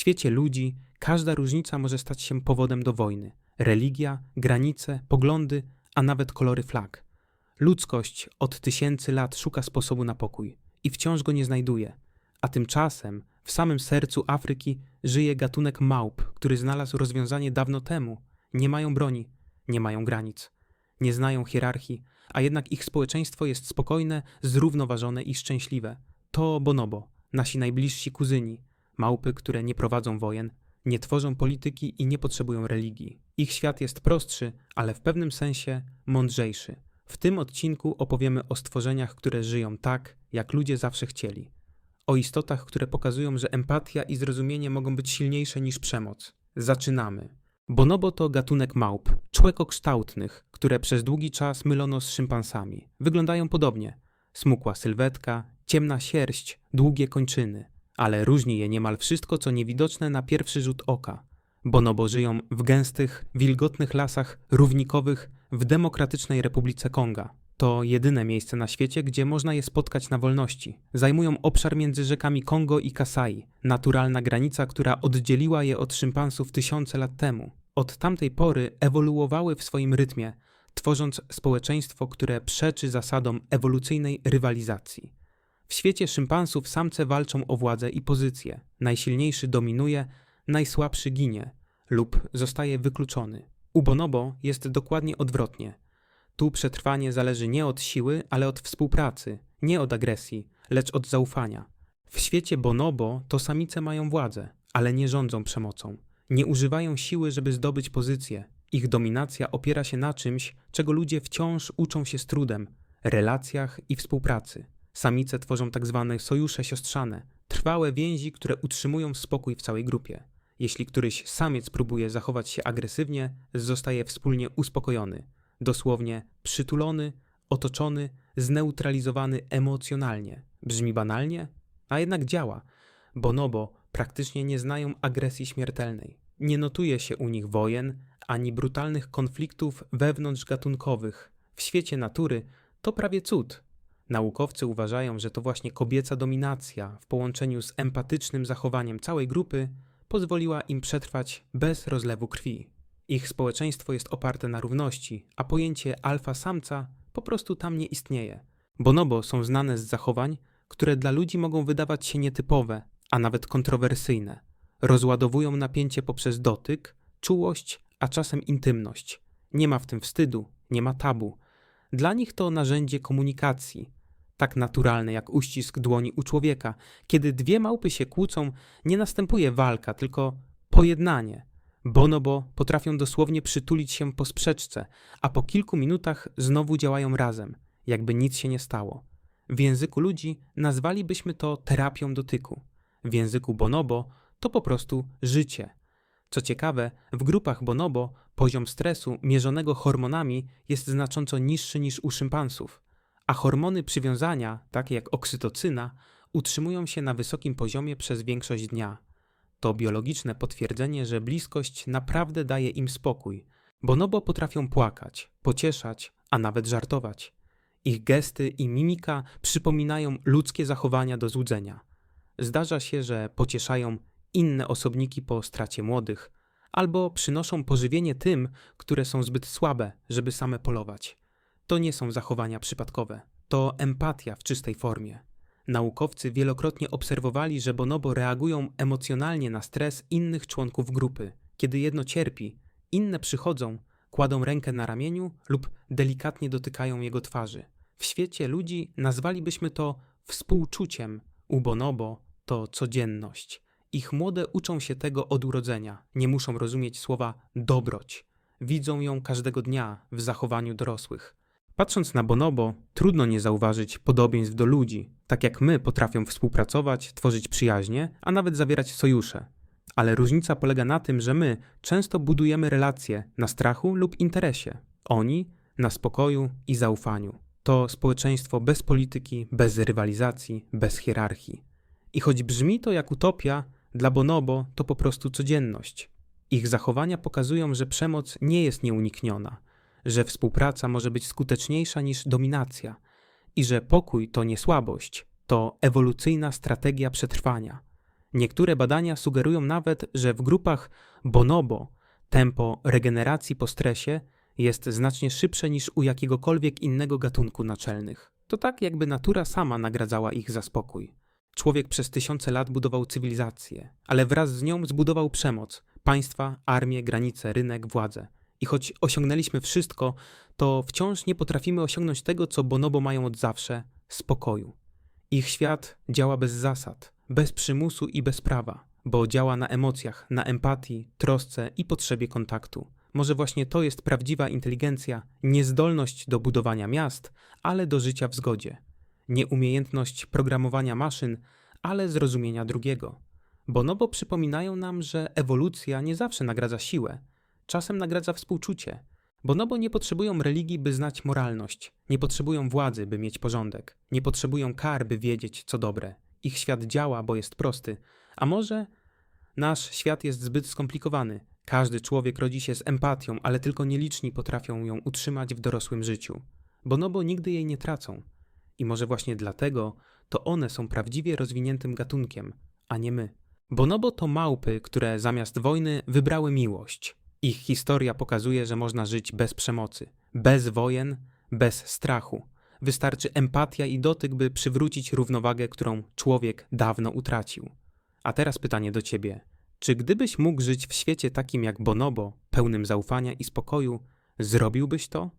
świecie ludzi każda różnica może stać się powodem do wojny. Religia, granice, poglądy, a nawet kolory flag. Ludzkość od tysięcy lat szuka sposobu na pokój i wciąż go nie znajduje. A tymczasem w samym sercu Afryki żyje gatunek małp, który znalazł rozwiązanie dawno temu. Nie mają broni, nie mają granic, nie znają hierarchii, a jednak ich społeczeństwo jest spokojne, zrównoważone i szczęśliwe. To bonobo, nasi najbliżsi kuzyni, małpy, które nie prowadzą wojen, nie tworzą polityki i nie potrzebują religii. Ich świat jest prostszy, ale w pewnym sensie mądrzejszy. W tym odcinku opowiemy o stworzeniach, które żyją tak, jak ludzie zawsze chcieli. O istotach, które pokazują, że empatia i zrozumienie mogą być silniejsze niż przemoc. Zaczynamy. Bonobo to gatunek małp, człekokształtnych, które przez długi czas mylono z szympansami. Wyglądają podobnie. Smukła sylwetka, ciemna sierść, długie kończyny. Ale różni je niemal wszystko, co niewidoczne na pierwszy rzut oka. Bonobo żyją w gęstych, wilgotnych lasach równikowych w Demokratycznej Republice Konga. To jedyne miejsce na świecie, gdzie można je spotkać na wolności. Zajmują obszar między rzekami Kongo i Kasai, naturalna granica, która oddzieliła je od szympansów tysiące lat temu. Od tamtej pory ewoluowały w swoim rytmie, tworząc społeczeństwo, które przeczy zasadom ewolucyjnej rywalizacji. W świecie szympansów samce walczą o władzę i pozycję. Najsilniejszy dominuje, najsłabszy ginie lub zostaje wykluczony. U bonobo jest dokładnie odwrotnie. Tu przetrwanie zależy nie od siły, ale od współpracy, nie od agresji, lecz od zaufania. W świecie bonobo to samice mają władzę, ale nie rządzą przemocą. Nie używają siły, żeby zdobyć pozycję. Ich dominacja opiera się na czymś, czego ludzie wciąż uczą się z trudem relacjach i współpracy. Samice tworzą tak zwane sojusze siostrzane, trwałe więzi, które utrzymują spokój w całej grupie. Jeśli któryś samiec próbuje zachować się agresywnie, zostaje wspólnie uspokojony, dosłownie przytulony, otoczony, zneutralizowany emocjonalnie. Brzmi banalnie, a jednak działa. Bonobo praktycznie nie znają agresji śmiertelnej. Nie notuje się u nich wojen ani brutalnych konfliktów wewnątrzgatunkowych. W świecie natury to prawie cud. Naukowcy uważają, że to właśnie kobieca dominacja w połączeniu z empatycznym zachowaniem całej grupy pozwoliła im przetrwać bez rozlewu krwi. Ich społeczeństwo jest oparte na równości, a pojęcie alfa-samca po prostu tam nie istnieje. Bonobo są znane z zachowań, które dla ludzi mogą wydawać się nietypowe, a nawet kontrowersyjne. Rozładowują napięcie poprzez dotyk, czułość, a czasem intymność. Nie ma w tym wstydu, nie ma tabu. Dla nich to narzędzie komunikacji, tak naturalne jak uścisk dłoni u człowieka. Kiedy dwie małpy się kłócą, nie następuje walka, tylko pojednanie. Bonobo potrafią dosłownie przytulić się po sprzeczce, a po kilku minutach znowu działają razem, jakby nic się nie stało. W języku ludzi nazwalibyśmy to terapią dotyku. W języku bonobo to po prostu życie. Co ciekawe, w grupach bonobo poziom stresu mierzonego hormonami jest znacząco niższy niż u szympansów a hormony przywiązania, takie jak oksytocyna, utrzymują się na wysokim poziomie przez większość dnia. To biologiczne potwierdzenie, że bliskość naprawdę daje im spokój. Bonobo potrafią płakać, pocieszać, a nawet żartować. Ich gesty i mimika przypominają ludzkie zachowania do złudzenia. Zdarza się, że pocieszają inne osobniki po stracie młodych, albo przynoszą pożywienie tym, które są zbyt słabe, żeby same polować. To nie są zachowania przypadkowe, to empatia w czystej formie. Naukowcy wielokrotnie obserwowali, że bonobo reagują emocjonalnie na stres innych członków grupy. Kiedy jedno cierpi, inne przychodzą, kładą rękę na ramieniu lub delikatnie dotykają jego twarzy. W świecie ludzi nazwalibyśmy to współczuciem. U bonobo to codzienność. Ich młode uczą się tego od urodzenia, nie muszą rozumieć słowa dobroć. Widzą ją każdego dnia w zachowaniu dorosłych. Patrząc na bonobo, trudno nie zauważyć podobieństw do ludzi. Tak jak my potrafią współpracować, tworzyć przyjaźnie, a nawet zawierać sojusze. Ale różnica polega na tym, że my często budujemy relacje na strachu lub interesie. Oni na spokoju i zaufaniu. To społeczeństwo bez polityki, bez rywalizacji, bez hierarchii. I choć brzmi to jak utopia, dla bonobo to po prostu codzienność. Ich zachowania pokazują, że przemoc nie jest nieunikniona – że współpraca może być skuteczniejsza niż dominacja i że pokój to nie słabość, to ewolucyjna strategia przetrwania. Niektóre badania sugerują nawet, że w grupach bonobo tempo regeneracji po stresie jest znacznie szybsze niż u jakiegokolwiek innego gatunku naczelnych. To tak, jakby natura sama nagradzała ich za spokój. Człowiek przez tysiące lat budował cywilizację, ale wraz z nią zbudował przemoc państwa, armię, granice, rynek, władzę. I choć osiągnęliśmy wszystko, to wciąż nie potrafimy osiągnąć tego, co bonobo mają od zawsze spokoju. Ich świat działa bez zasad, bez przymusu i bez prawa, bo działa na emocjach, na empatii, trosce i potrzebie kontaktu. Może właśnie to jest prawdziwa inteligencja, niezdolność do budowania miast, ale do życia w zgodzie. Nieumiejętność programowania maszyn, ale zrozumienia drugiego. Bonobo przypominają nam, że ewolucja nie zawsze nagradza siłę, czasem nagradza współczucie. Bonobo nie potrzebują religii, by znać moralność, nie potrzebują władzy, by mieć porządek, nie potrzebują kar, by wiedzieć, co dobre. Ich świat działa, bo jest prosty, a może nasz świat jest zbyt skomplikowany. Każdy człowiek rodzi się z empatią, ale tylko nieliczni potrafią ją utrzymać w dorosłym życiu. Bonobo nigdy jej nie tracą. I może właśnie dlatego to one są prawdziwie rozwiniętym gatunkiem, a nie my. Bonobo to małpy, które zamiast wojny wybrały miłość. Ich historia pokazuje, że można żyć bez przemocy, bez wojen, bez strachu. Wystarczy empatia i dotyk, by przywrócić równowagę, którą człowiek dawno utracił. A teraz pytanie do ciebie. Czy gdybyś mógł żyć w świecie takim jak Bonobo, pełnym zaufania i spokoju, zrobiłbyś to?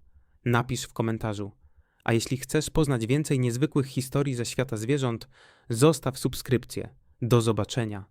Napisz w komentarzu. A jeśli chcesz poznać więcej niezwykłych historii ze świata zwierząt, zostaw subskrypcję. Do zobaczenia.